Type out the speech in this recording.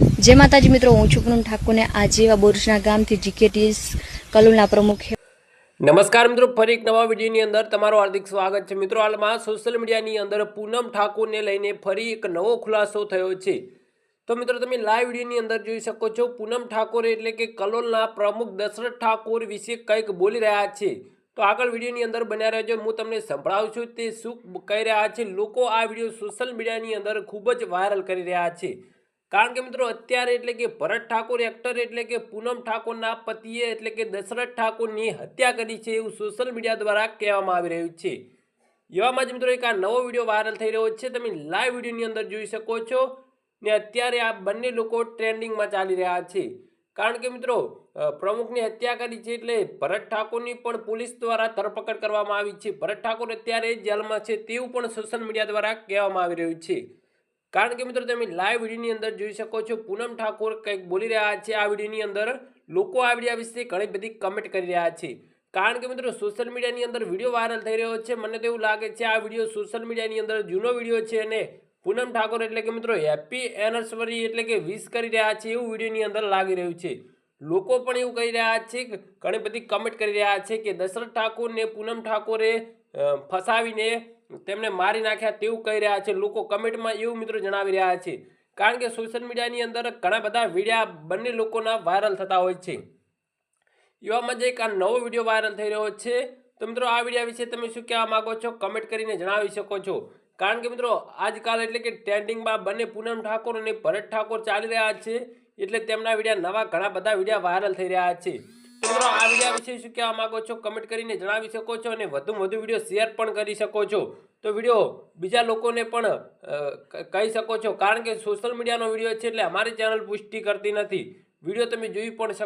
જય માતાજી મિત્રો, હું છું પૂનમ ઠાકોરને. આજે એવા બોરસના ગામથી જીકેટીએસ કલોલના પ્રમુખ નમસ્કાર મિત્રો, ફરી એક નવા વિડીયોની અંદર તમારું હાર્દિક સ્વાગત છે મિત્રો. હાલમાં સોશિયલ મીડિયાની અંદર પૂનમ ઠાકોરને લઈને ફરી એક નવો ખુલાસો થયો છે. તો મિત્રો, તમે લાઈવ વિડીયોની અંદર જોઈ શકો છો, પૂનમ ઠાકોર એટલે કે કલોલના પ્રમુખ દશરથ ઠાકોર વિશે કંઈક બોલી રહ્યા છે. તો આગળ વિડીયોની અંદર બન્યા રહેજો. હું તમને સંભળાવું છું તે શું કહી રહ્યા છે. લોકો આ વીડિયો સોશિયલ મીડિયાની અંદર ખૂબ જ વાયરલ કરી રહ્યા છે. કારણ કે મિત્રો અત્યારે એટલે કે ભરત ઠાકોર એક્ટર એટલે કે પૂનમ ઠાકોરના પતિએ એટલે કે દશરથ ઠાકોરની હત્યા કરી છે એવું સોશિયલ મીડિયા દ્વારા કહેવામાં આવી રહ્યું છે. એવામાં જ મિત્રો એક આ નવો વીડિયો વાયરલ થઈ રહ્યો છે. તમે લાઈવ વિડીયોની અંદર જોઈ શકો છો ને અત્યારે આ બંને લોકો ટ્રેન્ડિંગમાં ચાલી રહ્યા છે. કારણ કે મિત્રો પ્રમુખની હત્યા કરી છે એટલે ભરત ઠાકોરની પણ પોલીસ દ્વારા ધરપકડ કરવામાં આવી છે. ભરત ઠાકોર અત્યારે જેલમાં છે તેવું પણ સોશિયલ મીડિયા દ્વારા કહેવામાં આવી રહ્યું છે. કારણ કે મિત્રો તમે લાઈવ વિડીયોની અંદર જોઈ શકો છો, પૂનમ ઠાકોર કંઈક બોલી રહ્યા છે આ વિડીયોની અંદર. લોકો આ વિડીયા વિશે ઘણી બધી કમેન્ટ કરી રહ્યા છે. કારણ કે મિત્રો સોશિયલ મીડિયાની અંદર વીડિયો વાયરલ થઈ રહ્યો છે. મને તો એવું લાગે છે આ વીડિયો સોશિયલ મીડિયાની અંદર જૂનો વીડિયો છે અને પૂનમ ઠાકોર એટલે કે મિત્રો હેપી એનિવર્સરી એટલે કે વિશ કરી રહ્યા છે એવું વિડીયોની અંદર લાગી રહ્યું છે. લોકો પણ એવું કહી રહ્યા છે કે ઘણી બધી કમેન્ટ કરી રહ્યા છે કે દશરથ ઠાકોરને પૂનમ ઠાકોરે ફસાવીને તેમને મારી નાખ્યા તેવું કહી રહ્યા છે. લોકો કમેન્ટમાં એવું મિત્રો જણાવી રહ્યા છે. કારણ કે સોશિયલ મીડિયાની અંદર ઘણા બધા વિડીયા બંને લોકોના વાયરલ થતા હોય છે. એવામાં જ એક આ નવો વીડિયો વાયરલ થઈ રહ્યો છે. તો મિત્રો આ વિડીયા વિશે તમે શું કહેવા માંગો છો? કમેન્ટ કરીને જણાવી શકો છો. કારણ કે મિત્રો આજકાલ એટલે કે ટ્રેન્ડિંગમાં બંને પૂનમ ઠાકોર અને ભરત ઠાકોર ચાલી રહ્યા છે. એટલે તેમના વિડીયા નવા ઘણા બધા વિડીયા વાયરલ થઈ રહ્યા છે. મિત્રો આ વીડિયો વિશે શું કહેવા માંગો છો? કમેન્ટ કરીને જણાવી શકો છો અને વધુમાં વધુ વીડિયો શેર પણ કરી શકો છો. તો વીડિયો બીજા લોકોને પણ કહી શકો છો. કારણ કે સોશિયલ મીડિયાનો વીડિયો છે એટલે અમારી ચેનલ પુષ્ટિ કરતી નથી. વીડિયો તમે જોઈ પણ શકો